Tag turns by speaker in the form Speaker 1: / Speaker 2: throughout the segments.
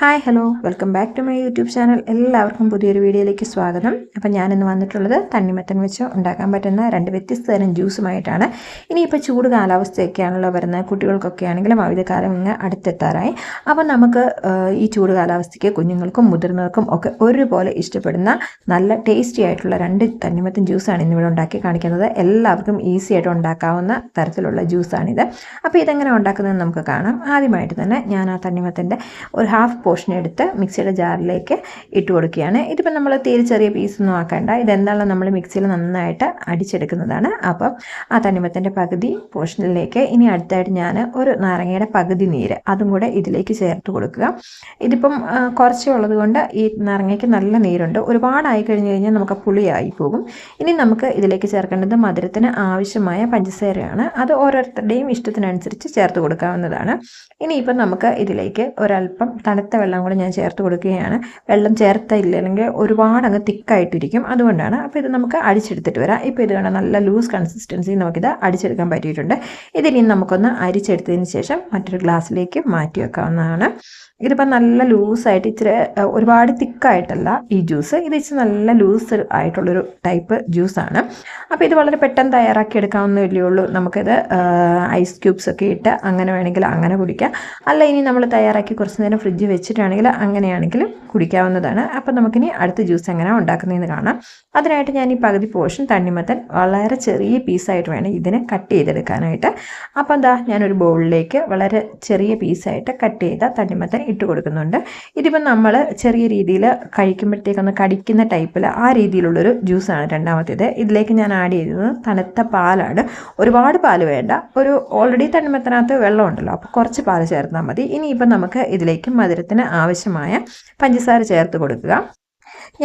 Speaker 1: Hi hello welcome back to my YouTube channel എല്ലാവർക്കും പുതിയൊരു വീഡിയോയിലേക്ക് സ്വാഗതം. അപ്പം ഞാനിന്ന് വന്നിട്ടുള്ളത് തണ്ണിമത്തൻ വെച്ച് ഉണ്ടാക്കാൻ പറ്റുന്ന രണ്ട് വ്യത്യസ്ത തരം ജ്യൂസുമായിട്ടാണ്. ഇനിയിപ്പോൾ ചൂട് കാലാവസ്ഥയൊക്കെയാണല്ലോ വരുന്നത്. കുട്ടികൾക്കൊക്കെ ആണെങ്കിലും അവധിക്കാലം ഇങ്ങ് അടുത്തെത്താറായി. അപ്പം നമുക്ക് ഈ ചൂട് കാലാവസ്ഥയ്ക്ക് കുഞ്ഞുങ്ങൾക്കും മുതിർന്നവർക്കും ഒക്കെ ഒരുപോലെ ഇഷ്ടപ്പെടുന്ന നല്ല ടേസ്റ്റി ആയിട്ടുള്ള രണ്ട് തണ്ണിമത്തൻ ജ്യൂസാണ് ഇന്നിവിടെ ഉണ്ടാക്കി കാണിക്കുന്നത്. എല്ലാവർക്കും ഈസി ആയിട്ട് ഉണ്ടാക്കാവുന്ന തരത്തിലുള്ള ജ്യൂസാണിത്. അപ്പോൾ ഇതെങ്ങനെ ഉണ്ടാക്കുന്നതെന്ന് നമുക്ക് കാണാം. ആദ്യമായിട്ട് തന്നെ ഞാൻ ആ തണ്ണിമത്തന്റെ ഒരു ഹാഫ് പോർഷൻ എടുത്ത് മിക്സിയുടെ ജാറിലേക്ക് ഇട്ട് കൊടുക്കുകയാണ്. ഇതിപ്പോൾ നമ്മൾ തീരെ ചെറിയ പീസൊന്നും ആക്കേണ്ട. ഇതെന്താണ് നമ്മൾ മിക്സിയിൽ നന്നായിട്ട് അടിച്ചെടുക്കുന്നതാണ്. അപ്പം ആ തനിമത്തിന്റെ പകുതി പോർഷനിലേക്ക് ഇനി അടുത്തായിട്ട് ഞാൻ ഒരു നാരങ്ങയുടെ പകുതി നീര് അതും കൂടെ ഇതിലേക്ക് ചേർത്ത് കൊടുക്കുക. ഇതിപ്പം കുറച്ചേ ഉള്ളത് കൊണ്ട് ഈ നാരങ്ങയ്ക്ക് നല്ല നീരുണ്ട്. ഒരുപാടായി കഴിഞ്ഞ് കഴിഞ്ഞാൽ നമുക്ക് പുളിയായി പോകും. ഇനി നമുക്ക് ഇതിലേക്ക് ചേർക്കേണ്ടത് മധുരത്തിന് ആവശ്യമായ പഞ്ചസാരയാണ്. അത് ഓരോരുത്തരുടെയും ഇഷ്ടത്തിനനുസരിച്ച് ചേർത്ത് കൊടുക്കാവുന്നതാണ്. ഇനിയിപ്പം നമുക്ക് ഇതിലേക്ക് ഒരല്പം തണുത്ത വെള്ളം കൂടെ ഞാൻ ചേർത്ത് കൊടുക്കുകയാണ്. വെള്ളം ചേർത്തില്ല അല്ലെങ്കിൽ ഒരുപാട് അങ്ങ് തിക്കായിട്ടിരിക്കും. അതുകൊണ്ടാണ് അപ്പോൾ ഇത് നമുക്ക് അടിച്ചെടുത്തിട്ട് വരാം. ഇപ്പോൾ ഇത് കണ്ട നല്ല ലൂസ് കൺസിസ്റ്റൻസി നമുക്കിത് അടിച്ചെടുക്കാൻ പറ്റിയിട്ടുണ്ട്. ഇതിനി നമുക്കൊന്ന് അരിച്ചെടുത്തതിന് ശേഷം മറ്റൊരു ഗ്ലാസ്സിലേക്ക് മാറ്റി വെക്കാവുന്നതാണ്. ഇതിപ്പോൾ നല്ല ലൂസായിട്ട് ഇച്ചിരി ഒരുപാട് തിക്കായിട്ടല്ല ഈ ജ്യൂസ് ഇത് ഇച്ചിരി നല്ല ലൂസ് ആയിട്ടുള്ളൊരു ടൈപ്പ് ജ്യൂസാണ് അപ്പോൾ ഇത് വളരെ പെട്ടെന്ന് തയ്യാറാക്കി എടുക്കാവുന്നതല്ലേ ഉള്ളൂ. നമുക്കിത് ഐസ് ക്യൂബ്സ് ഒക്കെ ഇട്ട് അങ്ങനെ വേണമെങ്കിൽ അങ്ങനെ കുടിക്കാം. അല്ല ഇനി നമ്മൾ തയ്യാറാക്കി കുറച്ച് നേരം ഫ്രിഡ്ജിൽ വെച്ചിട്ടാണെങ്കിൽ അങ്ങനെയാണെങ്കിൽ കുടിക്കാവുന്നതാണ്. അപ്പോൾ നമുക്കിനി അടുത്ത ജ്യൂസ് എങ്ങനെ ഉണ്ടാക്കുന്നതെന്ന് കാണാം. അതിനായിട്ട് ഞാൻ ഈ പകുതി പോർഷൻ തണ്ണിമത്തൻ വളരെ ചെറിയ പീസായിട്ട് വേണം ഇതിനെ കട്ട് ചെയ്തെടുക്കാനായിട്ട്. അപ്പോൾ എന്താ ഞാനൊരു ബൗളിലേക്ക് വളരെ ചെറിയ പീസായിട്ട് കട്ട് ചെയ്ത തണ്ണിമത്തൻ ഇട്ട് കൊടുക്കുന്നുണ്ട്. ഇതിപ്പം നമ്മൾ ചെറിയ രീതിയിൽ കഴിക്കുമ്പോഴത്തേക്കൊന്ന് കടിക്കുന്ന ടൈപ്പിൽ ആ രീതിയിലുള്ളൊരു ജ്യൂസാണ് രണ്ടാമത്തേത്. ഇതിലേക്ക് ഞാൻ ആഡ് ചെയ്തത് തണുത്ത പാലാണ്. ഒരുപാട് പാൽ വേണ്ട. ഒരു ഓൾറെഡി തണ്ണിമത്തനകത്ത് വെള്ളമുണ്ടല്ലോ. അപ്പോൾ കുറച്ച് പാൽ ചേർത്താൽ മതി. ഇനിയിപ്പോൾ നമുക്ക് ഇതിലേക്ക് മധുരത്തിന് ആവശ്യമായ പഞ്ചസാര ചേർത്ത് കൊടുക്കുക.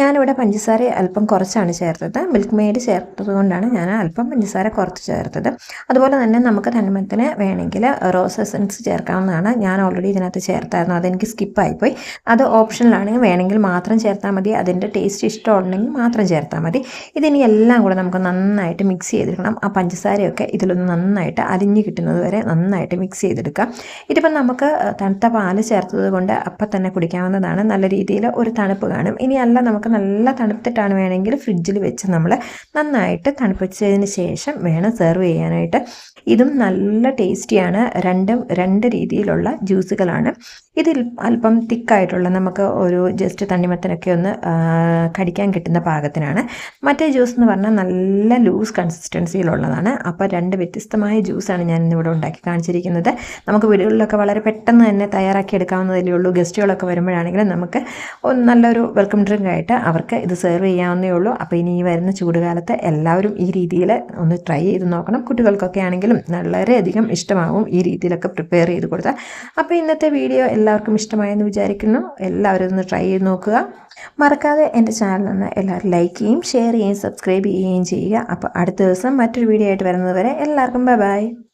Speaker 1: ഞാനിവിടെ പഞ്ചസാര അല്പം കുറച്ചാണ് ചേർത്തത്. മിൽക്ക് മെയ്ഡ് ചേർത്തത് കൊണ്ടാണ് ഞാൻ അല്പം പഞ്ചസാര കുറച്ച് ചേർത്തത്. അതുപോലെ തന്നെ നമുക്ക് തന്മത്തിന് വേണമെങ്കിൽ റോസ് എസൻസ് ചേർക്കാവുന്നതാണ്. ഞാൻ ഓൾറെഡി ഇതിനകത്ത് ചേർത്തായിരുന്നു. അതെനിക്ക് സ്കിപ്പായിപ്പോയി അത് ഓപ്ഷനിലാണെങ്കിൽ വേണമെങ്കിൽ മാത്രം ചേർത്താൽ മതി. അതിന്റെ ടേസ്റ്റ് ഇഷ്ടമുണ്ടെങ്കിൽ മാത്രം ചേർത്താൽ മതി. ഇതിനി എല്ലാം കൂടെ നമുക്ക് നന്നായിട്ട് മിക്സ് ചെയ്തെടുക്കണം. ആ പഞ്ചസാരയൊക്കെ ഇതിലൊന്ന് നന്നായിട്ട് അലിഞ്ഞ് കിട്ടുന്നത് വരെ നന്നായിട്ട് മിക്സ് ചെയ്തെടുക്കാം ഇതിപ്പം നമുക്ക് തണുത്ത പാൽ ചേർത്തത് കൊണ്ട് അപ്പം തന്നെ കുടിക്കാവുന്നതാണ്. നല്ല രീതിയിൽ ഒരു തണുപ്പ് കാണും. ഇനി അല്ല നമുക്ക് നല്ല തണുത്തിട്ടാണ് വേണമെങ്കിൽ ഫ്രിഡ്ജിൽ വെച്ച് നമ്മൾ നന്നായിട്ട് തണുപ്പിച്ചതിന് ശേഷം വേണം സെർവ് ചെയ്യാനായിട്ട്. ഇതും നല്ല ടേസ്റ്റിയാണ്. രണ്ടും രണ്ട് രീതിയിലുള്ള ജ്യൂസുകളാണ്. ഇതിൽ അല്പം തിക്കായിട്ടുള്ള നമുക്ക് ഒരു ജസ്റ്റ് തണ്ണിമത്തനൊക്കെ ഒന്ന് കടിക്കാൻ കിട്ടുന്ന പാകത്തിനാണ്. മറ്റേ ജ്യൂസ് എന്ന് പറഞ്ഞാൽ നല്ല ലൂസ് കൺസിസ്റ്റൻസിയിലുള്ളതാണ് അപ്പോൾ രണ്ട് വ്യത്യസ്തമായ ജ്യൂസാണ് ഞാൻ ഇന്നിവിടെ ഉണ്ടാക്കി കാണിച്ചിരിക്കുന്നത്. നമുക്ക് വീടുകളിലൊക്കെ വളരെ പെട്ടെന്ന് തന്നെ തയ്യാറാക്കി എടുക്കാവുന്നതല്ലേ ഉള്ളൂ. ഗസ്റ്റുകളൊക്കെ വരുമ്പോഴാണെങ്കിലും നമുക്ക് നല്ലൊരു വെൽക്കം ഡ്രിങ്ക് ആയിട്ട് അവർക്ക് ഇത് സെർവ് ചെയ്യാവുന്നേ ഉള്ളൂ. അപ്പോൾ ഇനി ഈ വരുന്ന ചൂടുകാലത്ത് എല്ലാവരും ഈ രീതിയിൽ ഒന്ന് ട്രൈ ചെയ്ത് നോക്കണം. കുട്ടികൾക്കൊക്കെ ആണെങ്കിലും വളരെയധികം ഇഷ്ടമാകും ഈ രീതിയിലൊക്കെ പ്രിപ്പയർ ചെയ്ത് കൊടുത്താൽ. അപ്പോൾ ഇന്നത്തെ വീഡിയോ എല്ലാവർക്കും ഇഷ്ടമായെന്ന് വിചാരിക്കുന്നു. എല്ലാവരും ഒന്ന് ട്രൈ ചെയ്ത് നോക്കുക. മറക്കാതെ എന്റെ ചാനൽ ഒന്ന് എല്ലാവരും ലൈക്ക് ചെയ്യും ഷെയർ ചെയ്യുകയും സബ്സ്ക്രൈബ് ചെയ്യുകയും ചെയ്യുക. അപ്പോൾ അടുത്ത ദിവസം മറ്റൊരു വീഡിയോ ആയിട്ട് വരുന്നത് വരെ എല്ലാവർക്കും ബൈ ബൈ